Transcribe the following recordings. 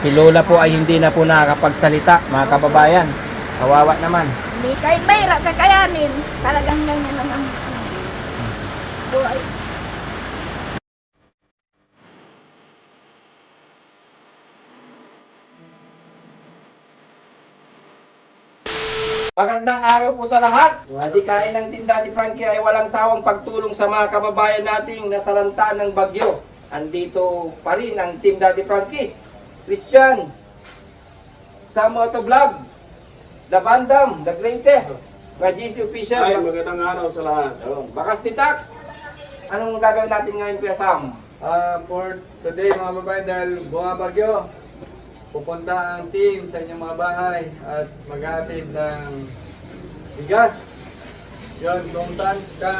Si Lola po ay hindi na po nakakapagsalita, mga kababayan. Kawawa naman. Hindi kahit mahirap kakayanin. Talagang ganyan ang buhay. Magandang araw po sa lahat. Adikain ng Team Daddy Frankie ay walang sawang pagtulong sa mga kababayan nating nasalanta ng bagyo. Andito pa rin ang Team Daddy Frankie. Christian, sa Motovlog, The Bandam, The Greatest, mga GC Official, Ay, magandang araw sa lahat. Bakas ni Tax. Anong gagawin natin ngayon, Kuya Sam? Ah, for today mga babae dahil bumabagyo, pupunta ang team sa inyong mga bahay at maghatid ng bigas. Yon, kung saan ka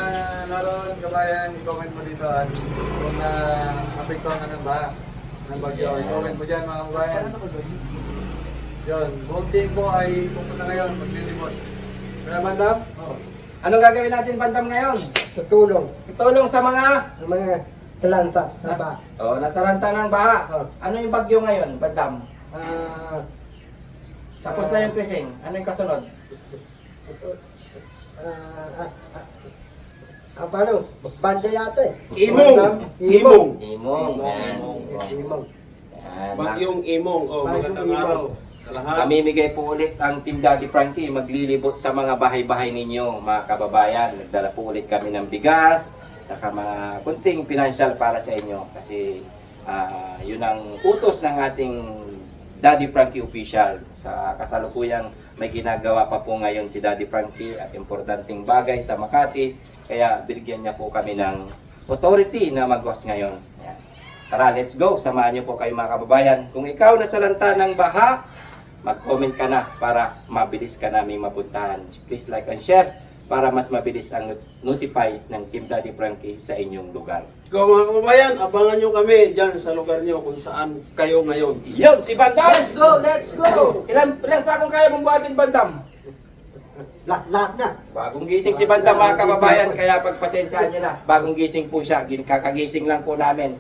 naroon, kabayan, i-comment mo dito at kung uh, apektuhan ka ng baha ng bagyo, i-comment mo dyan mga kabayan. Yon, buong team po ay pupunta ngayon, maglilibot. Kaya mandam? Anong gagawin natin, Bandam, ngayon? Tutulong Itulong sa mga ng mga talanta na nas, ba? oh, nasaranta ng baha. Oh. Ano yung bagyo ngayon, Bandam? Ah, Tapos na yung krising. Ano yung kasunod? ah, ah, ah, paano? Banda yata eh. Imong. Imong. Imong. Yan. Imong. Yan. Bagyong Imong. Oh, Bagyong magandang Imong. araw sa lahat. Mamimigay po ulit ang Team Daddy Frankie. Maglilibot sa mga bahay-bahay ninyo, mga kababayan. Nagdala po ulit kami ng bigas, saka mga kunting financial para sa inyo. Kasi ah, yun ang utos ng ating Daddy Frankie official. Sa kasalukuyang may ginagawa pa po ngayon si Daddy Frankie at importanteng bagay sa Makati. Kaya binigyan niya po kami ng authority na mag-host ngayon. Tara, let's go. Samahan niyo po kayo mga kababayan. Kung ikaw nasalanta ng baha, mag-comment ka na para mabilis ka namin mapuntahan. Please like and share para mas mabilis ang not- notify ng Team Daddy Frankie sa inyong lugar. Go mga kababayan, abangan nyo kami dyan sa lugar nyo kung saan kayo ngayon. Yun, si Bandam! Let's go! Let's go! Ilan, ilang sakong kaya mong buhatin, Bandam? Lahat, lahat na. Bagong gising si Bandam mga kababayan, kaya pagpasensyaan nyo na. Bagong gising po siya, Gin- kakagising lang po namin.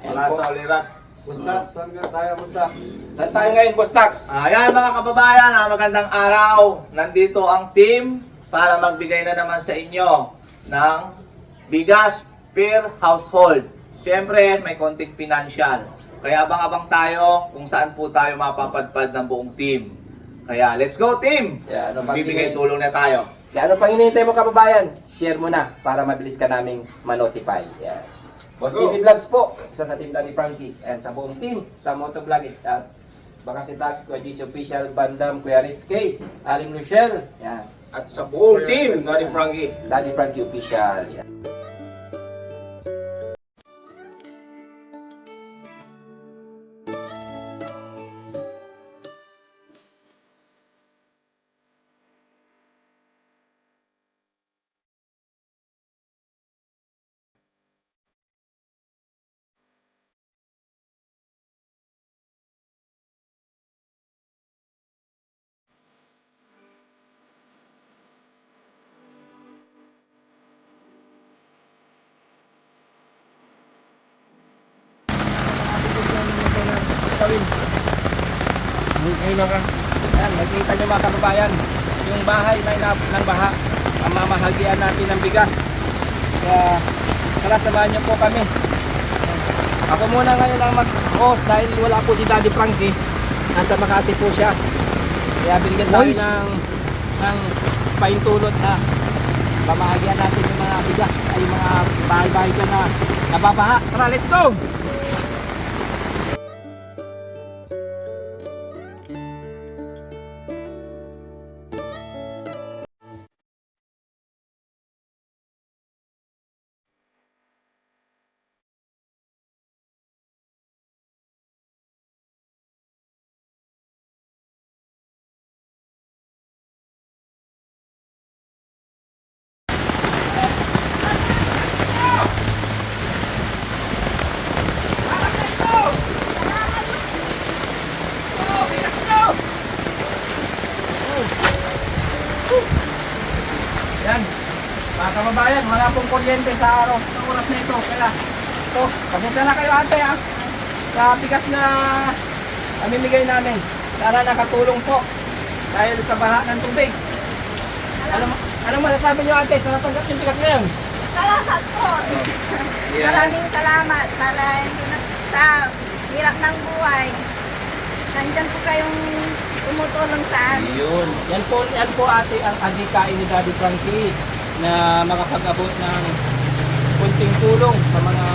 Ayan Wala po. sa alirat. Musta? Saan ka tayo? Musta? Saan tayo ngayon, Boss Tax? Ayan mga kababayan, ah, magandang araw. Nandito ang team para magbigay na naman sa inyo ng bigas per household. Siyempre, may konting financial. Kaya abang-abang tayo kung saan po tayo mapapadpad ng buong team. Kaya let's go team! Yeah, ano, Bibigay tulong na tayo. Kaya ano pang hinihintay mo kababayan? Share mo na para mabilis ka naming manotify. Yan. Boss Go. TV Vlogs po, isa sa team Daddy Frankie. And sa buong team, sa Motovlog at baka si Tax, Kuya GC Official, Bandam, Kuya Rizky, Aling Luciel, yan. At sa buong team, Daddy Frankie. Daddy Frankie Official, yan. Yan, nakikita niyo mga kababayan, yung bahay may nap ng baha, ang mamahagian natin ng bigas. Kaya, tara samahan niyo po kami. Ako muna ngayon ang mag-host dahil wala po si Daddy Frankie. Nasa Makati po siya. Kaya binigyan tayo ng, ng paintulot na pamahagian natin yung mga bigas ay mga bahay-bahay dyan na nababaha. Tara, let's go! Pong kuryente sa araw sa oras na ito. Kaya, ito, pasensya na kayo ate ha. Sa bigas na Pamimigay namin. Sana nakatulong po dahil sa baha ng tubig. Ano, anong masasabi niyo ate sa natanggap yung bigas ngayon? Salamat po. Maraming salamat para sa hirap ng buhay. Nandyan po kayong tumutulong sa amin. Yun. Yan po, yan po ate ang adhikain ni Daddy Frankie na makapag-abot ng kunting tulong sa mga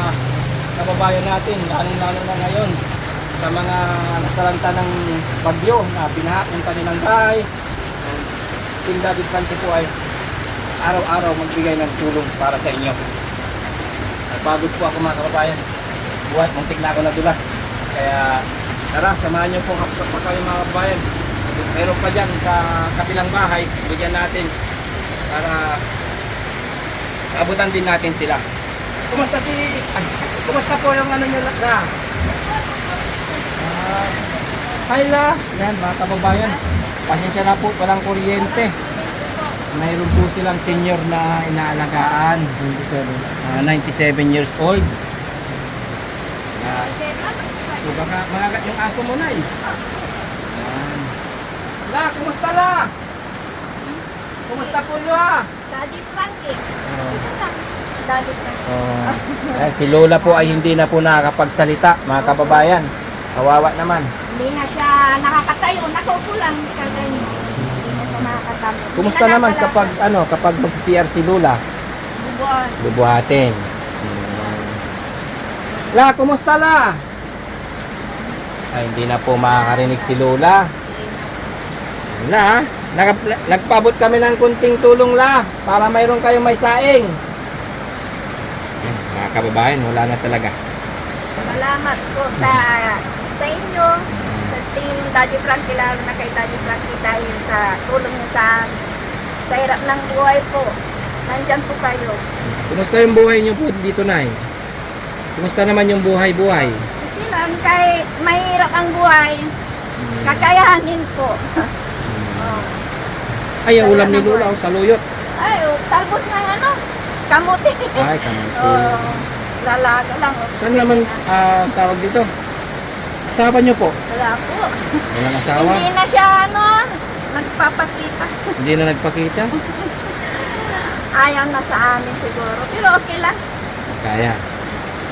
kababayan natin, lalong-lalo na ngayon sa mga nasalanta ng bagyo na binaha yung kanilang bahay. Team Daddy Frankie po ay araw-araw magbigay ng tulong para sa inyo. Pagod po ako mga kababayan. Buhat, muntik na ako nadulas. Kaya tara, samahan niyo po ako pa kayo mga kababayan. Meron pa dyan sa kabilang bahay, bigyan natin para abutan din natin sila. Kumusta si... Ay, kumusta po yung ano nyo na? Ah, hi la. Yan, mga kababayan. Pasensya na po, walang kuryente. Mayroon po silang senior na inaalagaan. 97. 97 years old. Ah, so baka magagat yung aso mo na eh. Yan. La, kumusta la? Kumusta po la? Daddy Frankie. Daddy Frankie. Oh. Ayan, si Lola po ay hindi na po nakakapagsalita, mga kababayan. Kawawa naman. Hindi na siya nakakatayo. Nakaupo lang. Kaganyan. Hindi na siya nakakatayo. Kumusta Hindi na naman kapag ano, kapag magsi-CR si Lola? Buwan. Bubuhatin. La, kumusta la? Ay, hindi na po makakarinig si Lola. La, nagpabot kami ng kunting tulong la para mayroon kayong may saing. Yan, mga kababayan, wala na talaga. Salamat po sa sa inyo, sa team Daddy Frankie, lalo na kay Daddy Frankie dahil sa tulong niyo sa. Sa hirap ng buhay po. Nandyan po kayo. Kumusta yung buhay niyo po dito, Nay? Kumusta naman yung buhay-buhay? Hindi lang, kahit mahirap ang buhay, kakayanin po. oh. Ay, ang ulam ni Lola, oh, saluyot. Ay, oh, talbos ng ano, kamuti. Ay, kamuti. oh, lalaga lang. oh. Saan naman ah, tawag dito? Asawa niyo po? Wala po. Walang asawa? Hindi na siya, ano, nagpapakita. Hindi na nagpakita? Ayaw na sa amin siguro. Pero okay lang. Kaya.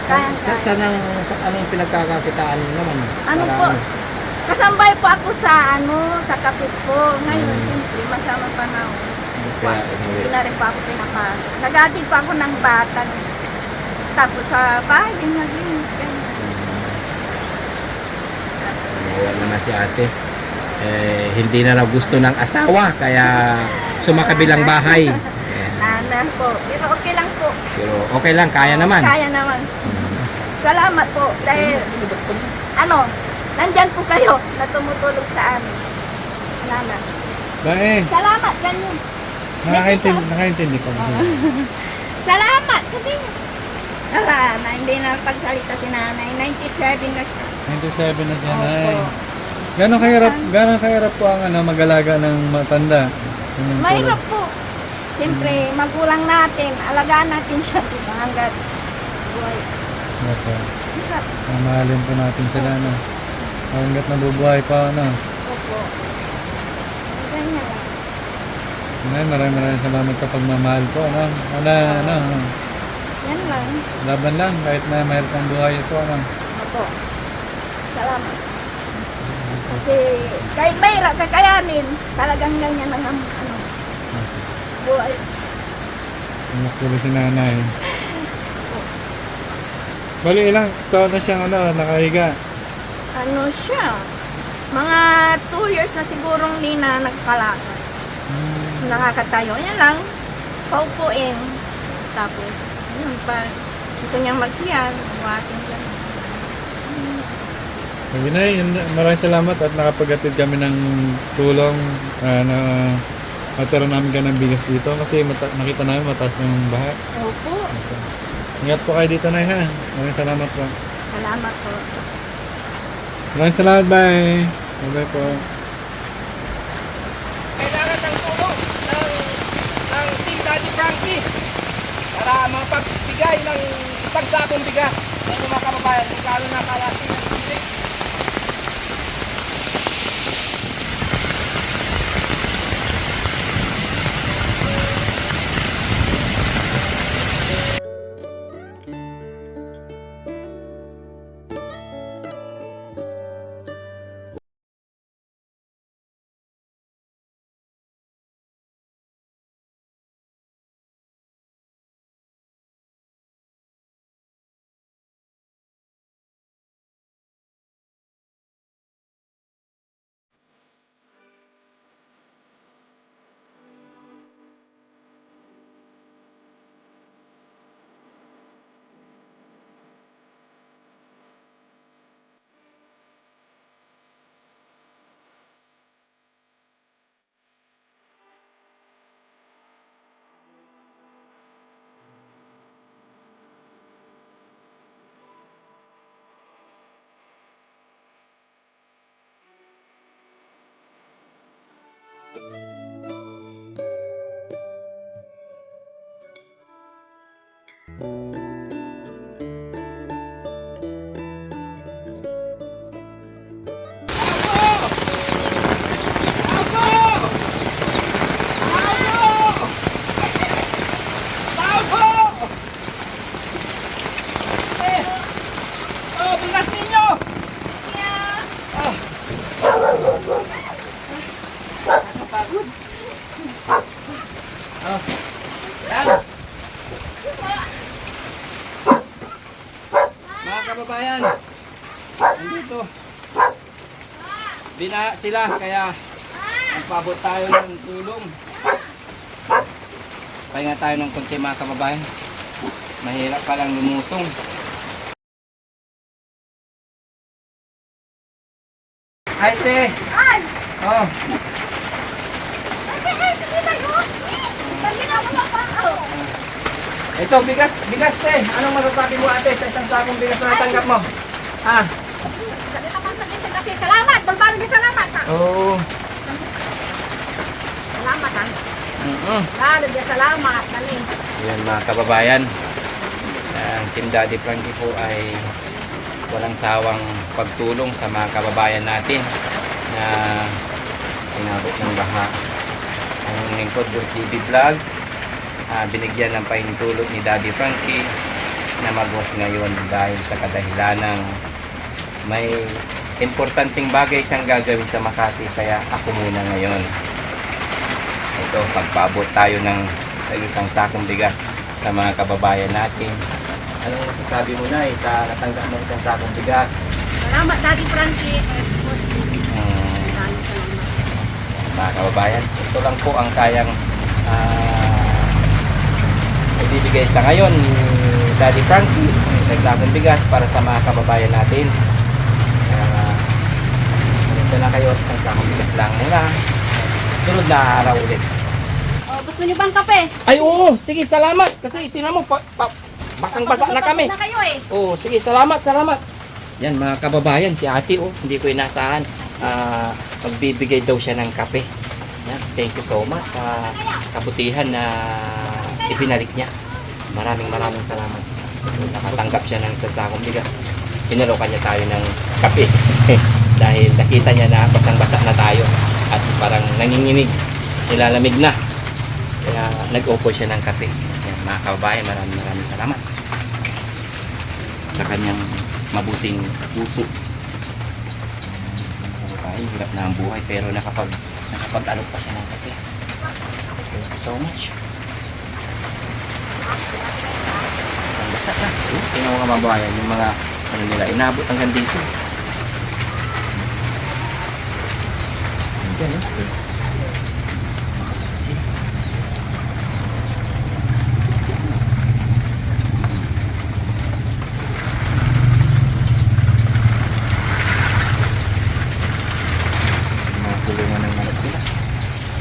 Kaya, Sa, kaya. saan ang, sa anong pinagkakakitaan naman? Ano Para po? Kasambay po ako sa ano, sa kapis po. Ngayon, siyempre, masama pa na ako. Kaya, Hindi na rin pa ako pinapasok. Nag-atig pa ako ng bata. Tapos sa bahay din naglinis. ganyan. Wala na si ate. Eh, hindi na raw gusto ng asawa, kaya sumakabilang bahay. Nana po. Pero okay lang po. Pero okay lang, kaya naman. Kaya naman. Salamat po. Dahil, ano, nandyan po kayo na tumutulong sa amin. Salamat. Bae, Salamat, ganyan. nakakaintindi, nakakaintindi ko. Salamat, sabihin niyo. Ah, na hindi na pagsalita si nanay. 97 na siya. 97 na siya na Opo. Gano'ng kahirap, gano'ng kahirap po ang ano, mag-alaga ng matanda? Mahirap po. Siyempre, magulang natin. Alagaan natin siya. Diba? Hanggat buhay. Opo. Hirap. Mamahalin po natin sila, no? Hanggat nabubuhay pa, no? Opo. Ganyan lang. Nay, maraming maraming salamat sa pagmamahal po, no? Ano, ano, ano. Yan lang. Laban lang, kahit na mahirap ang buhay ito, ano? Opo. Salamat. Kasi kahit mahirap kakayanin, talagang ganyan ang ang- ano, buhay. Anak ko si nanay. Bali, ilang taon na siyang, ano, nakahiga? Ano siya? Mga 2 years na sigurong hindi na nagkalakad. Hmm. nakakatayo. Yan lang, paupuin. Tapos, yun pa, gusto niyang magsiyal, buhatin siya. Sabi na, yun, maraming salamat at nakapagatid kami ng tulong ah, na matira namin ka ng bigas dito kasi mata- nakita namin mataas yung baha. Opo, Ingat po kayo dito na ha. Maraming salamat po. salamat po. Maraming salamat, bye. Bye po. Kailangan ng tulong ng, ng Team Daddy Frankie para mapagbigay ng dagdagang bigas sa mga kababayan kung gaano na kalaki sila kaya magpabot tayo ng tulong. Pahinga tayo ng konti mga kababayan. Mahirap palang lumusong. Hi, te! Ay! Oh, Ay, ay, pa. ito, bigas, bigas, te. Anong masasabi mo, ate, sa isang sakong bigas na natanggap mo? Ah, Dali na pa sa kasi kasi salamat. Balbalo ni salamat. ha? oo. Salamat ha. Mm-mm. Lalo din salamat. Dali. Yan mga kababayan. Ang Team Daddy Frankie po ay walang sawang pagtulong sa mga kababayan natin na inabot ng baha. Ang lingkod ng TV Vlogs, ah, binigyan ng pahintulot ni Daddy Frankie na magwas ngayon dahil sa kadahilan ng may importanteng bagay siyang gagawin sa Makati kaya ako muna ngayon ito pagpaabot tayo ng sa isang sakong bigas sa mga kababayan natin. Anong masasabi mo na sa natanggap mo isang sakong bigas? Salamat Daddy Frankie. at Muslim. Hmm, mga kababayan, ito lang po ang kayang ah, ibibigay sa ngayon ni Daddy Frankie isang sakong bigas para sa mga kababayan natin. Uh, na kayo bigas lang muna. Sunod na araw ulit. Oh, gusto niyo bang kape? Ay oo, sige salamat kasi itinan mo pa, pa, basang-basa na kami. Na kayo eh. Oo, sige salamat, salamat. Yan mga kababayan, si ate oh, hindi ko inasahan. Ah, magbibigay daw siya ng kape. Yan, thank you so much sa kabutihan na ibinalik niya. Maraming maraming salamat. Nakatanggap siya ng isang sakong bigas. Pinalokan niya tayo ng kape. Dahil nakita niya na basang-basa na tayo at parang nanginginig, nilalamig na. Kaya nag-offer siya ng kape. Yan, mga kababayan, maraming maraming salamat sa kanyang mabuting puso. Ay, hirap na ang buhay pero nakapag nakapag-alok pa siya ng kape. Thank you so much. Isang basa na. Tingnan mga mabayan, yung mga ano nila, inabot hanggang dito. Nila.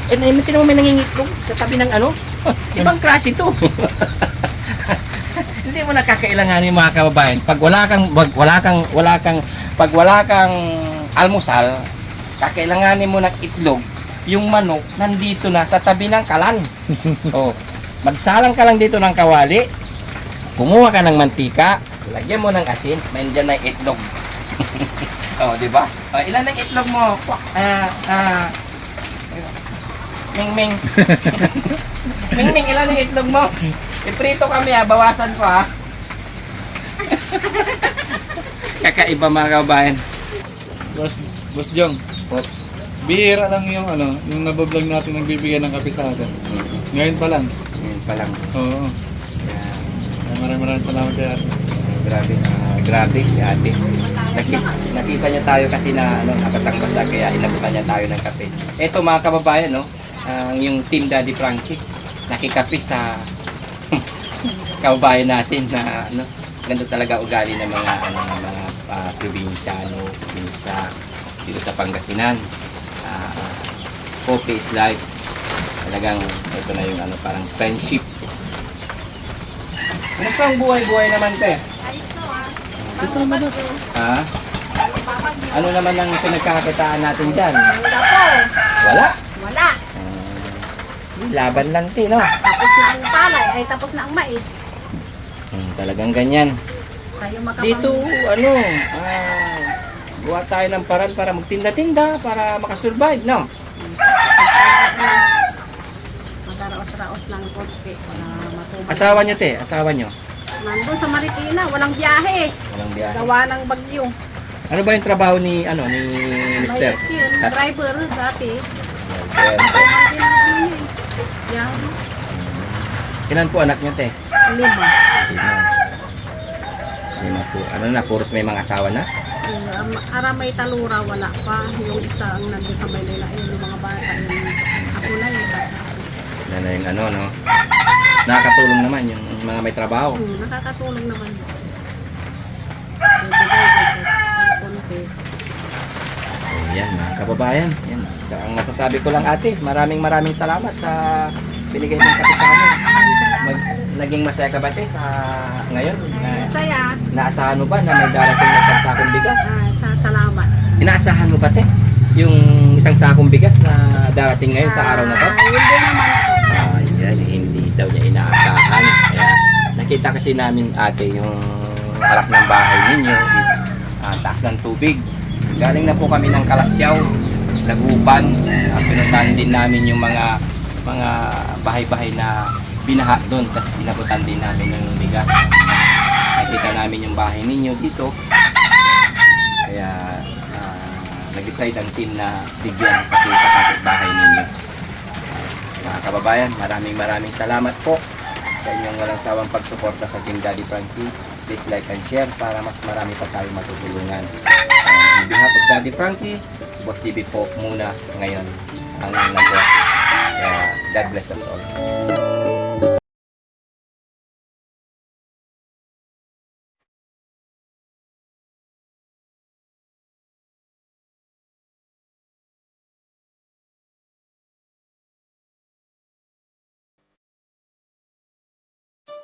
Eh, may tinan mo may nangingitlog sa tabi ng ano? Ibang klase to. Hindi mo nakakailanganin mga kababayan. Pag wala kang wag, wala kang wala kang pag wala kang almusal, kakailanganin mo ng itlog. Yung manok nandito na sa tabi ng kalan. oh, magsalang ka lang dito ng kawali. Kumuha ka ng mantika, lagyan mo ng asin, may dyan na itlog. oh, di ba? Oh, ilan ang itlog mo? Ah, ah, Ming Ming. Ming Ming, ilan ang itlog mo? Iprito kami ha, bawasan ko ha. Kakaiba mga kabayan. Boss, Boss Jong, bihira lang yung ano, yung nabablog natin nagbibigay ng kape sa atin. Ngayon pa lang. Ngayon pa lang. Oo. Kaya maraming maraming salamat kay ate. grabe, ah, grabe si ate. Nakita, nakita niya tayo kasi na ano, nakasang-basa kaya inabutan niya tayo ng kape. Ito mga kababayan, no, ang yung Team Daddy Frankie, nakikape sa kababayan natin na ano, ganda talaga ugali ng mga ano, mga uh, probinsyano, probinsya dito sa Pangasinan. Ah, coffee is life. Talagang ito na yung ano, parang friendship. Kumusta ang buhay-buhay naman, te? Ayos to ha. Ito naman. Ha? Ano naman ang pinagkakakitaan natin dyan? Wala po. Wala. Wala. Uh, laban lang, te, no? Tapos na ang palay. Ay tapos na ang mais. Hmm, talagang ganyan. Dito, ano, ah, buhat tayo ng paraan para magtinda-tinda, para makasurvive, no? Magaraos-raos lang konti. Wala matubig. Asawa nyo, te, asawa nyo. Nandun sa Marikina. Walang biyahe. Walang biyahe. Gawa ng bagyo. Ano ba yung trabaho ni, ano, ni Mister? May yun, Ha? driver dati. Yan. Ilan po anak nyo, te? Lima. May mga pu- ano na, puros may mga asawa na. Um, ara may talura, wala pa. Yung isa ang nandun sa Maynila, yun yung mga bata. Yung ako na yung bata. Yan na yung ano, no. Nakakatulong naman yung mga may trabaho. Hmm, nakakatulong naman. Konti. Ayan, mga kababayan. Yan. So, ang masasabi ko lang ate, maraming maraming salamat sa binigay mong kape sa amin. Mag, naging masaya ka ba te sa ngayon? Na, Saya. naasahan mo ba na may darating na isang sakong bigas? Sa salamat. Inaasahan mo ba te? Yung isang sakong bigas na darating ngayon sa araw na to? Ah, hindi naman. Ah, yan, hindi daw niya inaasahan. Kaya nakita kasi namin ate yung harap ng bahay ninyo is ah, taas ng tubig. Galing na po kami ng Kalasyaw, Lagupan. Uh, pinuntahan din namin yung mga mga bahay-bahay na binaha doon. Tapos sinabutan din namin ng bigas. Nakita namin yung bahay ninyo dito. Kaya ah, nag-decide ang team na bigyan kasi sa kapitbahay ninyo. Mga kababayan, maraming maraming salamat po sa inyong walang sawang pagsuporta sa Team Daddy Frankie. Please like and share para mas marami pa tayo matutulungan. Uh, on behalf of Daddy Frankie, Boss TV po muna ngayon ang nag God bless us all.